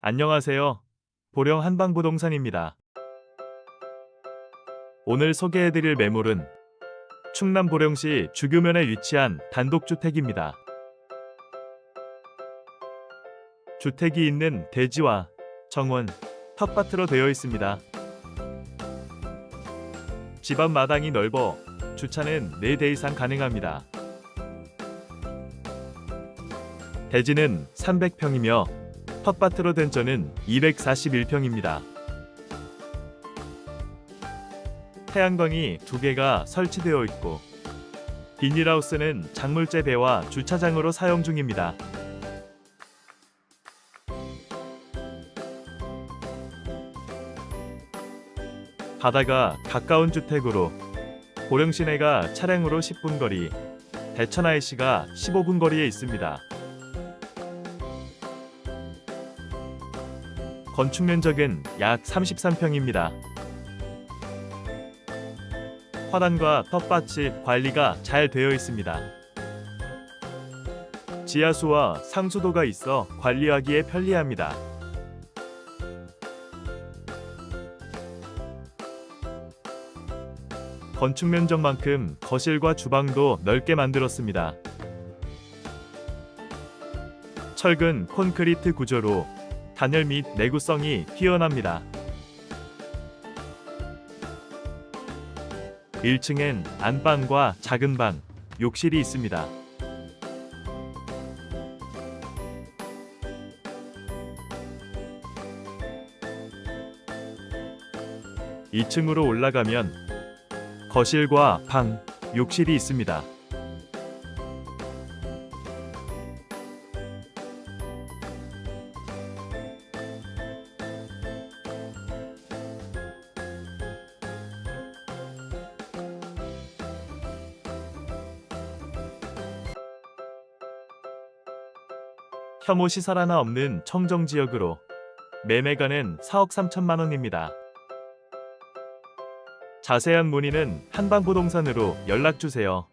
안녕하세요. 보령 한방부동산입니다. 오늘 소개해드릴 매물은 충남 보령시 주교면에 위치한 단독주택입니다. 주택이 있는 대지와 정원, 텃밭으로 되어 있습니다. 집 앞 마당이 넓어 주차는 4대 이상 가능합니다. 대지는 300평이며 텃밭으로 된 전은 241평입니다. 태양광이 두 개가 설치되어 있고 비닐하우스는 작물재 배와 주차장으로 사용 중입니다. 바다가 가까운 주택으로 보령 시내가 차량으로 10분 거리, 대천 IC가 15분 거리에 있습니다. 건축 면적은 약 33평입니다. 화단과 텃밭이 관리가 잘 되어 있습니다. 지하수와 상수도가 있어 관리하기에 편리합니다. 건축 면적만큼 거실과 주방도 넓게 만들었습니다. 철근 콘크리트 구조로 단열 및 내구성이 뛰어납니다. 1층엔 안방과 작은 방, 욕실이 있습니다. (2층으로) 올라가면 거실과 방, 욕실이 있습니다. 혐오 시설 하나 없는 청정 지역으로 매매가는 4억 3천만 원입니다. 자세한 문의는 한방부동산으로 연락 주세요.